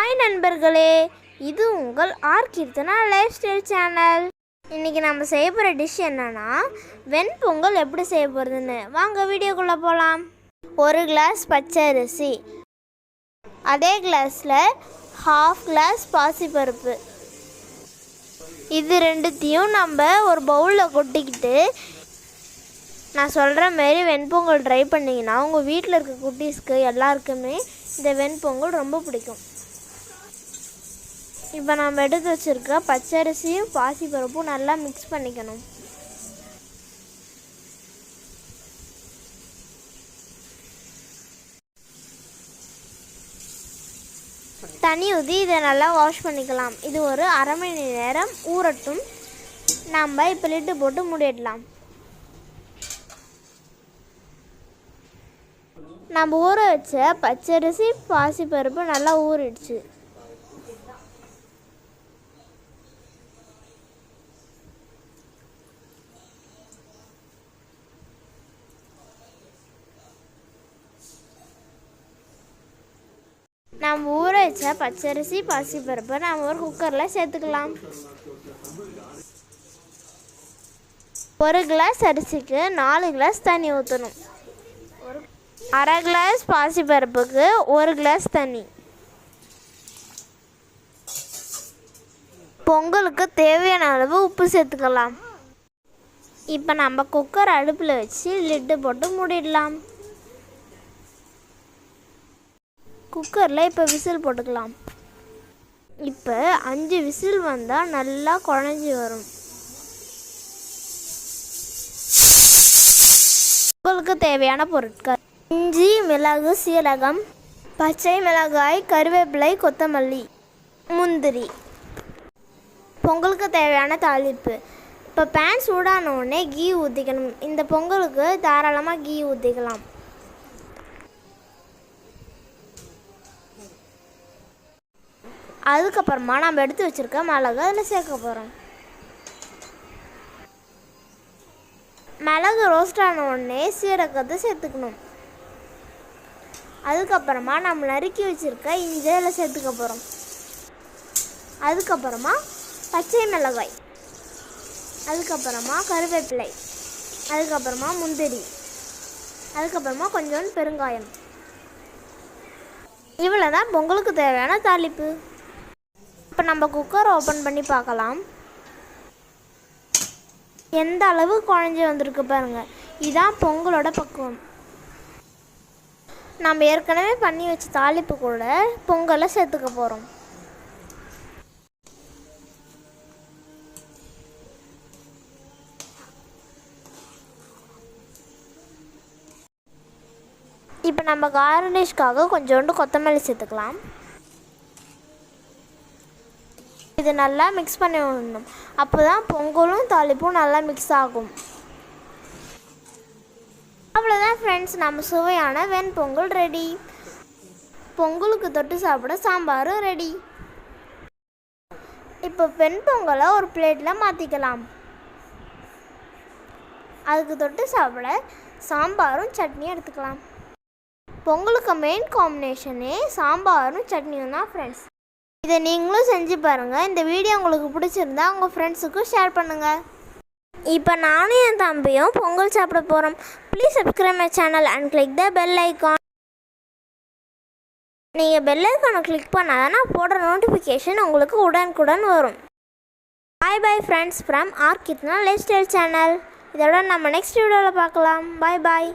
Hi நண்பர்களே இது உங்கள் R Keerthana lifestyle channel. இன்றைக்கி நம்ம செய்ய போகிற டிஷ் என்னென்னா வெண்பொங்கல் எப்படி செய்ய போகிறதுன்னு வாங்க வீடியோக்குள்ளே போகலாம் ஒரு கிளாஸ் பச்சை அரிசி அதே கிளாஸில் ஹாஃப் கிளாஸ் பாசிப்பருப்பு. இது ரெண்டுத்தையும் நம்ம ஒரு பவுலில் கொட்டிக்கிட்டு நான் சொல்கிற மாரி வெண்பொங்கல் ட்ரை பண்ணிங்கன்னா உங்கள் வீட்டில் இருக்க குட்டீஸ்க்கு எல்லாருக்குமே இந்த வெண்பொங்கல் ரொம்ப பிடிக்கும். இப்போ நம்ம எடுத்து வச்சுருக்க பச்சரிசியும் பாசிப்பருப்பும் நல்லா மிக்ஸ் பண்ணிக்கணும். தண்ணி ஊற்றி இதை நல்லா வாஷ் பண்ணிக்கலாம். இது ஒரு அரை மணி நேரம் ஊறட்டும். நம்ம இப்போ லிட்டு போட்டு மூடிடலாம். நம்ம ஊற வச்ச பச்சரிசி பாசிப்பருப்பு நல்லா ஊறிடுச்சு. நம்ம ஊற வச்ச பச்சரிசி பாசிப்பருப்பை நம்ம ஒரு குக்கரில் சேர்த்துக்கலாம். ஒரு கிளாஸ் அரிசிக்கு நாலு கிளாஸ் தண்ணி ஊற்றணும் ஒரு அரை கிளாஸ் பாசிப்பருப்புக்கு ஒரு கிளாஸ் தண்ணி. பொங்கலுக்கு தேவையான அளவு உப்பு சேர்த்துக்கலாம். இப்போ நம்ம குக்கர் அடுப்பில் வச்சு லிட்டு போட்டு மூடிடலாம். குக்கரில் இப்போ விசில் போட்டுக்கலாம். இப்போ அஞ்சு விசில் வந்தால் நல்லா குழஞ்சி வரும். உங்களுக்கு தேவையான பொருட்கள். இஞ்சி மிளகு சீரகம் பச்சை மிளகாய் கருவேப்பிலை கொத்தமல்லி முந்திரி. பொங்கலுக்கு தேவையான தாளிப்பு. இப்போ பேன் சூடானோடனே கீ ஊற்றிக்கணும் இந்த பொங்கலுக்கு தாராளமாக கீ ஊற்றிக்கலாம் அதுக்கப்புறமா நம்ம எடுத்து வச்சுருக்க மிளகு அதில் சேர்க்க போகிறோம் மிளகு ரோஸ்ட் ஆன உடனே சீரகத்தை சேர்த்துக்கணும். அதுக்கப்புறமா நம்ம நறுக்கி வச்சுருக்க இஞ்சி அதில் சேர்த்துக்க போகிறோம் அதுக்கப்புறமா பச்சை மிளகாய் அதுக்கப்புறமா கருவேப்பிலை அதுக்கப்புறமா முந்திரி அதுக்கப்புறமா கொஞ்சோண்டு பெருங்காயம். இவ்வளோ தான் பொங்கலுக்கு தேவையான தாளிப்பு. இப்போ நம்ம குக்கர் ஓப்பன் பண்ணி பார்க்கலாம். எந்த அளவு குழஞ்சி வந்திருக்கு பாருங்க. இதான் பொங்கலோட பக்குவம். நம்ம ஏற்கனவே பண்ணி வச்ச தாளிப்பு கூட பொங்கலை சேர்த்துக்க போகிறோம் இப்போ நம்ம கார்னிஷ்காக கொஞ்சோண்டு கொத்தமல்லி சேர்த்துக்கலாம். இது நல்லா மிக்ஸ் பண்ணி விடணும். அப்போ தான் பொங்கலும் தாளிப்பும் நல்லா மிக்ஸ் ஆகும். அவ்வளோதான் ஃப்ரெண்ட்ஸ் நம்ம சுவையான வெண்பொங்கல் ரெடி பொங்கலுக்கு தொட்டு சாப்பிட சாம்பாரும் ரெடி இப்போ வெண்பொங்கலை ஒரு பிளேட்டில் மாற்றிக்கலாம் அதுக்கு தொட்டு சாப்பிட சாம்பாரும் சட்னியும் எடுத்துக்கலாம். பொங்கலுக்கு மெயின் காம்பினேஷனே சாம்பாரும் சட்னியும் தான் ஃப்ரெண்ட்ஸ் இதை நீங்களும் செஞ்சு பாருங்கள் இந்த வீடியோ உங்களுக்கு பிடிச்சிருந்தா உங்கள் ஃப்ரெண்ட்ஸுக்கும் ஷேர் பண்ணுங்கள் இப்போ நானும் என் தம்பியும் பொங்கல் சாப்பிட போகிறோம் please subscribe my channel and click the bell icon நீங்கள் பெல் ஐக்கானை கிளிக் பண்ணால் தான் போடுற நோட்டிஃபிகேஷன் உங்களுக்கு உடனுக்குடன் வரும். பாய் பாய் ஃப்ரெண்ட்ஸ் ஃப்ரம் ஆர்கித்னா லைஃப் ஸ்டைல் சேனல் இதோட நம்ம நெக்ஸ்ட் வீடியோவில் பார்க்கலாம். பாய் பாய்